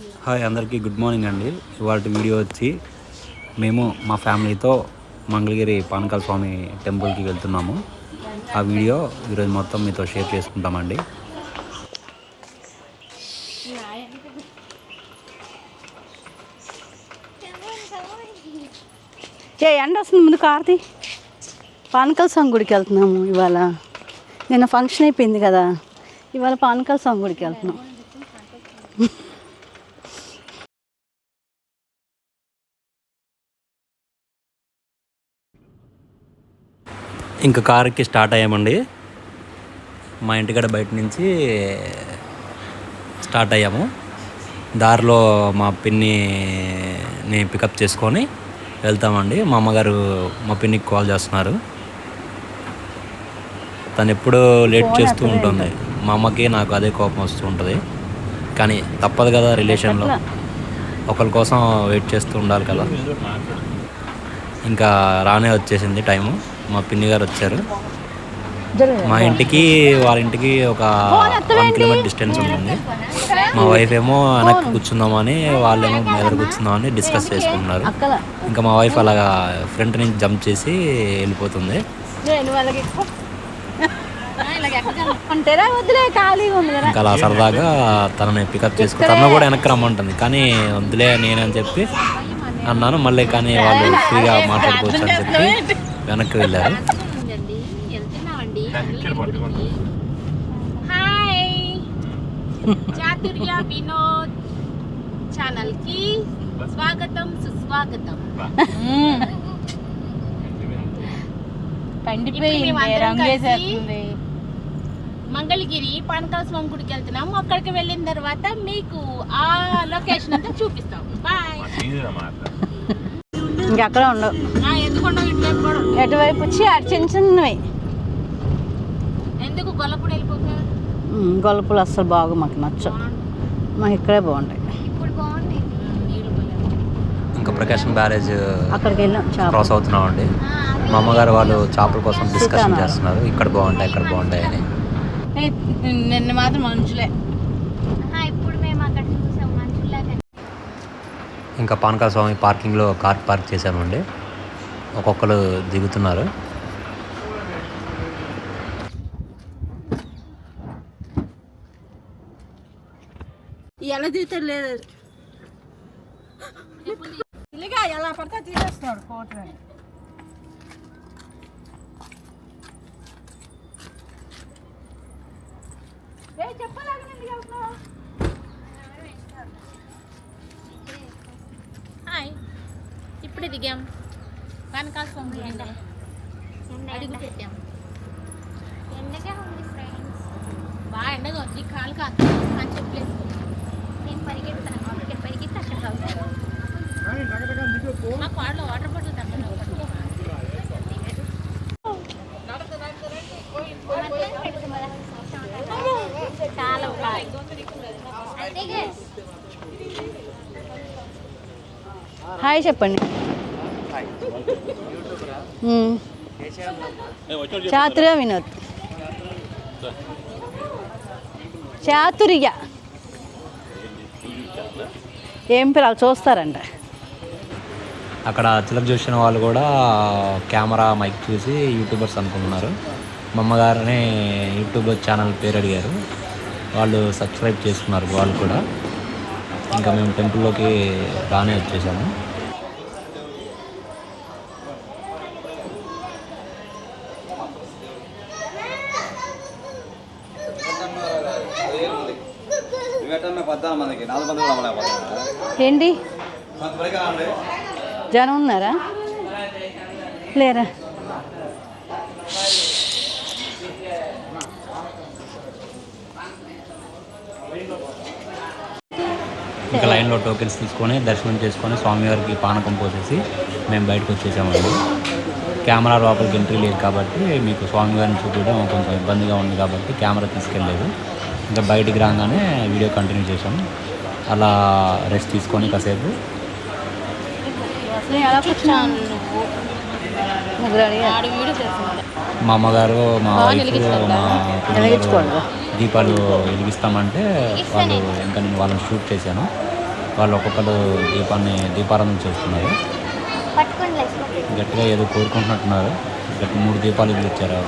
Hi అందరికీ good morning అండి. ఇవాళ వీడియో వచ్చి మేము మా ఫ్యామిలీతో మంగళగిరి పానకాల స్వామి టెంపుల్కి వెళ్తున్నాము. ఆ వీడియో ఈరోజు మొత్తం మీతో షేర్ చేసుకుంటామండి. ఏ ఎండ వస్తుంది ముందు కార్తీ పానకాల స్వామి గుడికి వెళ్తున్నాము ఇవాళ. నిన్న ఫంక్షన్ అయిపోయింది కదా. ఇవాళ పానకాల స్వామి గుడికి వెళ్తున్నాం. ఇంకా కారుకి స్టార్ట్ అయ్యామండి. మా ఇంటికాడ బయట నుంచి స్టార్ట్ అయ్యాము. దారిలో మా పిన్నిని పికప్ చేసుకొని వెళ్తామండి. మా అమ్మగారు మా పిన్నికి కాల్ చేస్తున్నారు. తను ఎప్పుడు లేట్ చేస్తూ ఉంటుంది. మా అమ్మకి నాకు అదే కోపం వస్తూ ఉంటుంది. కానీ తప్పదు కదా రిలేషన్లో. ఒకరి కోసం వెయిట్ చేస్తూ ఉండాలి కదా. ఇంకా రానే వచ్చేసింది టైము. మా పిన్ని గారు వచ్చారు. మా ఇంటికి వాళ్ళ ఇంటికి ఒక వన్ కిలోమీటర్ డిస్టెన్స్ ఉంటుంది. మా వైఫ్ ఏమో వెనక్కి కూర్చుందామని వాళ్ళేమో మీద కూర్చుందామని డిస్కస్ చేసుకుంటున్నారు. ఇంకా మా వైఫ్ అలాగా ఫ్రంట్ నుంచి జంప్ చేసి వెళ్ళిపోతుంది. ఇంకా అలా సరదాగా తనని పికప్ చేసుకో తను కూడా వెనక్కి రమ్మంటుంది. కానీ వద్దులే నేనని చెప్పి అన్నాను. మళ్ళీ కానీ వాళ్ళు ఫ్రీగా మాట్లాడుకోవచ్చు అని చెప్పి వెనక్కి వెళ్ళారు. హాయ్. చాతుర్య వినోద్ ఛానల్కి స్వాగతం సుస్వాగతం. మంగళగిరి పానకాల స్వామి గుడికి వెళ్తున్నాము అక్కడికి వెళ్ళిన తర్వాత మీకు ఆ లొకేషన్ అంతా చూపిస్తాం. బాయ్ ఇంకెక్కడ ఉండవు ఎందుకుండా ఇటువైపు కూడా ఎటువైపు వచ్చి అటు చిన్న చిన్నవి. ఎందుకు గొల్లపూడి వెళ్ళిపోతా ఉమ్, గొల్లపులు అస్సలు బాగు మాకు నచ్చవు. మాకు ఇక్కడే బాగుంటాయి. ఇంకా ప్రకాశం బ్యారేజ్ అక్కడికి వెళ్ళాం క్రాస్ అవుతున్నామండి. మా అమ్మగారు వాళ్ళు చేపల కోసం డిస్కషన్ చేస్తున్నారు. ఇక్కడ బాగుంటాయి ఇక్కడ బాగుంటాయి అని. నిన్న మాత్రం మనుషులే. ఇప్పుడు మేము అక్కడ చూసాం మంచులాగా ఇంకా పానకాల స్వామి పార్కింగ్లో కార్ పార్క్ చేశామండి. ఒక్కొక్కరు దిగుతున్నారు. ఎలా తీస్తారు లేదు. ఎలా పడితే తీసేస్తున్నాడు ఫోటో హాయ్. ఇప్పుడే దిగాం. పానకాల స్వామి గుడి అండి. అడుగు పెట్టాం. ఎండగా ఉంది ఫ్రెండ్స్ బాగా ఎండగా ఉంది. కాలు కాదు. అని చెప్పలేదు నేను పరిగెడతాను ఇక్కడ పరిగెత్తి అక్కడ కలుగుతాను మా కాడలో వాటర్ బాటిల్ తగ్గదు చాలా హాయ్ చెప్పండి. చాతుర్య వినోద్. చాతుర్య. ఏం పేరు? వాళ్ళు చూస్తారంట. అక్కడ చిలక చూసిన వాళ్ళు కూడా కెమెరా మైక్ చూసి యూట్యూబర్స్ అనుకుంటున్నారు. మా అమ్మగారిని యూట్యూబ్ ఛానల్ పేరు అడిగారు. వాళ్ళు సబ్స్క్రైబ్ చేసుకున్నారు వాళ్ళు కూడా. ఇంకా మేము టెంపుల్లోకి రానే వచ్చేసాము. ఏంటి? జనం ఉన్నారా? లేరా? ఇంకా లైన్లో టోకెన్స్ తీసుకొని దర్శనం చేసుకొని స్వామివారికి పానకం పోసేసి మేము బయటకు వచ్చేసామండి. కెమెరా లోపలికి ఎంట్రీ లేదు కాబట్టి మీకు స్వామివారిని చూపించడం కొంచెం ఇబ్బందిగా ఉంది కాబట్టి కెమెరా తీసుకెళ్ళలేదు. ఇంకా బయటికి రాగానే వీడియో కంటిన్యూ చేసాము అలా రెస్ట్ తీసుకొని కాసేపు. ముగ్గురు మా అమ్మగారు మా వైఫ్ దీపాలు వెలిగిస్తామంటే వాళ్ళు ఇంకా నేను వాళ్ళని షూట్ చేశాను. వాళ్ళు ఒక్కొక్కరు దీపాన్ని దీపారాధన చేస్తున్నారు. గట్టిగా ఏదో కోరుకుంటున్నట్టున్నారు. గట్టి మూడు దీపాలు వెలిగించారు ఆ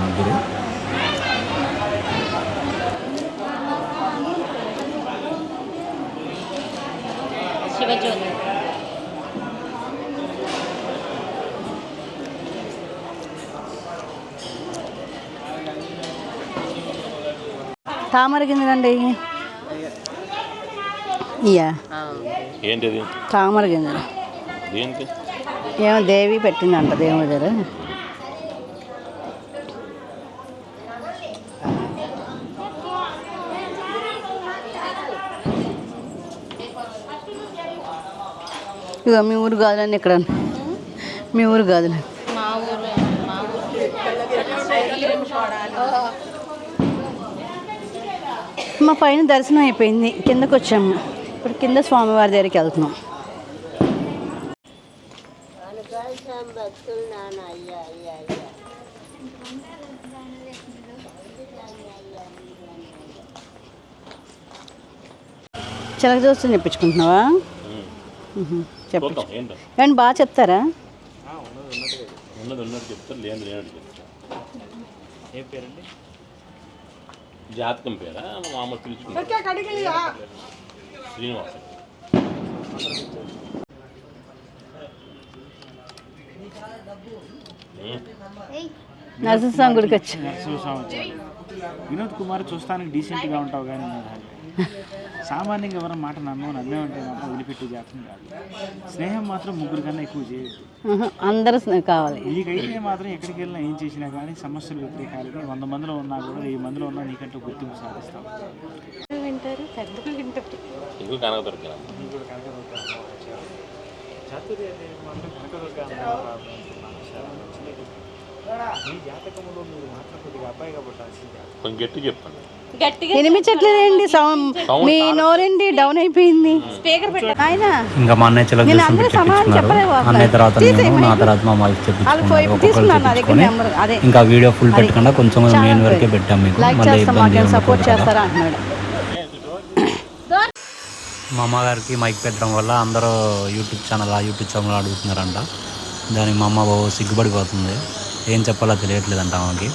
తామర గింజలండి ఇయ్యా. ఏంటిది? తామర గింజలు. ఏమో దేవి పెట్టిందంట దేవుడి దగ్గర. ఇగో మీ ఊరు గాజులన్నీ ఇక్కడ. మీ ఊరు గాజులు మా ఊరు మా మా పైన దర్శనం అయిపోయింది. కిందకు వచ్చాము. ఇప్పుడు కింద స్వామివారి దగ్గరికి వెళ్తున్నాం. చిలక దోస్తులు చెప్పించుకుంటున్నావా మ్మ్. చెప్పు చూద్దాం ఏంటో. ఏమండి బాగా చెప్తారా? ఉన్నది ఉన్నది చెప్తారు లేని లేనట్టు చెప్తారు. ఏం పేరండి? జాతకం పేరా? మామూలు పిలుచుకుంటారు శ్రీనివాస. నరసింహస్వామి గుడికి వచ్చా. వినోద్ కుమార్ చూస్తానికి డీసెంట్గా ఉంటావు కానీ సామాన్యంగా ఎవరి మాట నమ్మ నమ్మేమంటే మాత్రం వదిలిపెట్టే జాతకం కాదు. స్నేహం మాత్రం ముగ్గురు కన్నా ఎక్కువ అందరూ స్నే- కావాలి. నీకైతే మాత్రం ఎక్కడికి వెళ్ళినా ఏం చేసినా కానీ సమస్యలు వ్యతిరేకాలకి వంద మందిలో ఉన్నా కూడా వెయ్యి మందిలో ఉన్నా నీకంటూ గుర్తింపు సాధిస్తావు అనేది మాత్రం కనకదుర్గ అమ్మవారు మీ జాతకంలో మీరు మాత్రం కొద్దిగా అబ్బాయిగా పుట్టాల్సింది. కాదు కొంచెం గట్టి చెప్పండి. గట్టిగా వినిపించట్లేదండి సౌండ్ మీ నోరండి డౌన్ అయిపోయింది? స్పీకర్ ఆయన ఇంకా మా అన్నయ్య చిలక నేను దర్శనం అందరూ సమాధానం పెట్టించుకున్నారు చెప్పలేకపోతున్నాను. అన్నయ్య తర్వాత నేను నా మా వైఫ్ ఇంకా వీడియో ఫుల్. పెట్టకుండా కొంచెం మెయిన్ వరకే. పెట్టాం మీకు. మళ్ళీ ఇబ్బంది సపోర్ట్. చేస్తారా అంటున్నాడు. మా అమ్మగారికి మైక్ పెట్టడం వల్ల అందరూ యూట్యూబ్ ఛానల్ ఆ యూట్యూబ్ ఛానల్ అడుగుతున్నారంట. దానికి మా అమ్మ బాబు సిగ్గుపడిపోతుంది. ఏం చెప్పాలో తెలియట్లేదంట ఆమెకి.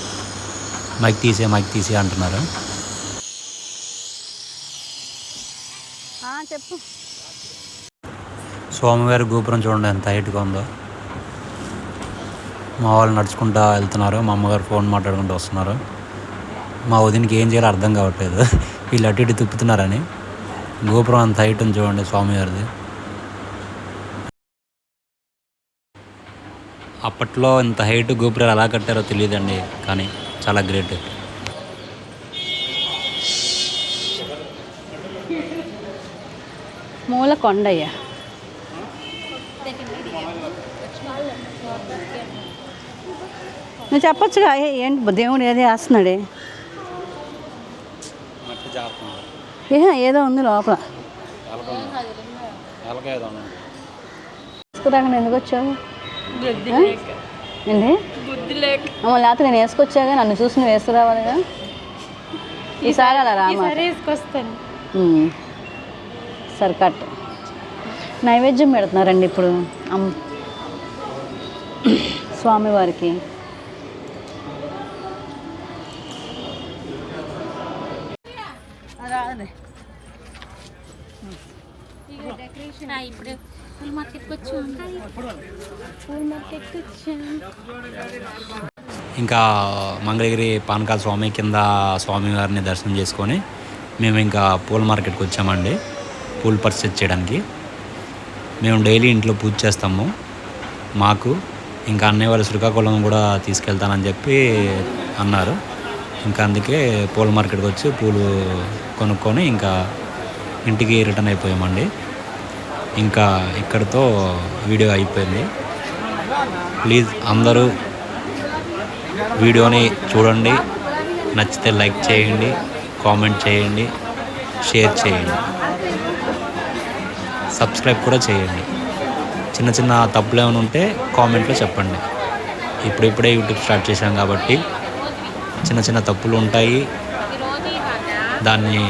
మైక్ తీసే మైక్ తీసే అంటున్నారు. చెప్పు. స్వామివారి గోపురం చూడండి ఎంత హైట్గా ఉందో. మా వాళ్ళు నడుచుకుంటా వెళ్తున్నారు. మా అమ్మగారు ఫోన్ మాట్లాడుకుంటూ వస్తున్నారు. మా వదినికి ఏం చేయాలో అర్థం కావట్లేదు. వీళ్ళు అటు ఇటు తిప్పుతున్నారని. గోపురం అంత హైట్ ఉంది చూడండి స్వామివారిది. అప్పట్లో ఇంత హైట్ గోపురాలు ఎలా కట్టారో తెలియదండి కానీ చాలా గ్రేట్. మూల కొండయ్య. నువ్వు చెప్పొచ్చుగా ఏంటి దేవుడు ఏది వేస్తున్నాడే ఏ ఏదో ఉంది లోపల. తీసుకురాక ఎందుకు వచ్చావు? ఏంటి? అమ్మ లేకపోతే నేను వేసుకొచ్చాగా? నన్ను చూసి నువ్వు వేసుకురావాలిగా ఈసారి అలా రామా. సరే కట్. నైవేద్యం పెడుతున్నారండి ఇప్పుడు అమ్ స్వామివారికి. ఇప్పుడు పూల మార్కెట్కి వచ్చాం. పూల మార్కెట్కి వచ్చాం. ఇంకా మంగళగిరి పానకాల స్వామి కింద స్వామివారిని దర్శనం చేసుకొని మేము ఇంకా పూల మార్కెట్కి వచ్చామండి. పూలు పర్చేజ్ చేయడానికి. మేము డైలీ ఇంట్లో పూజ చేస్తాము. మాకు ఇంకా అన్నయ్య వాళ్ళు శ్రీకాకుళం కూడా తీసుకెళ్తానని చెప్పి అన్నారు. ఇంకా అందుకే పూల మార్కెట్కి వచ్చి పూలు కొనుక్కొని ఇంకా ఇంటికి రిటర్న్ అయిపోయామండి. ఇంకా ఇక్కడితో వీడియో అయిపోయింది. ప్లీజ్ అందరూ వీడియోని చూడండి. నచ్చితే లైక్ చేయండి కామెంట్ చేయండి షేర్ చేయండి. సబ్స్క్రైబ్ కూడా చేయండి. చిన్న చిన్న తప్పులు ఏమైనా ఉంటే కామెంట్లో చెప్పండి. ఇప్పుడిప్పుడే యూట్యూబ్ స్టార్ట్ చేశాం కాబట్టి చిన్న చిన్న తప్పులు ఉంటాయి. దాన్ని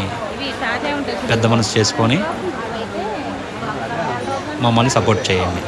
పెద్ద మనసు చేసుకొని మమ్మల్ని సపోర్ట్ చేయండి.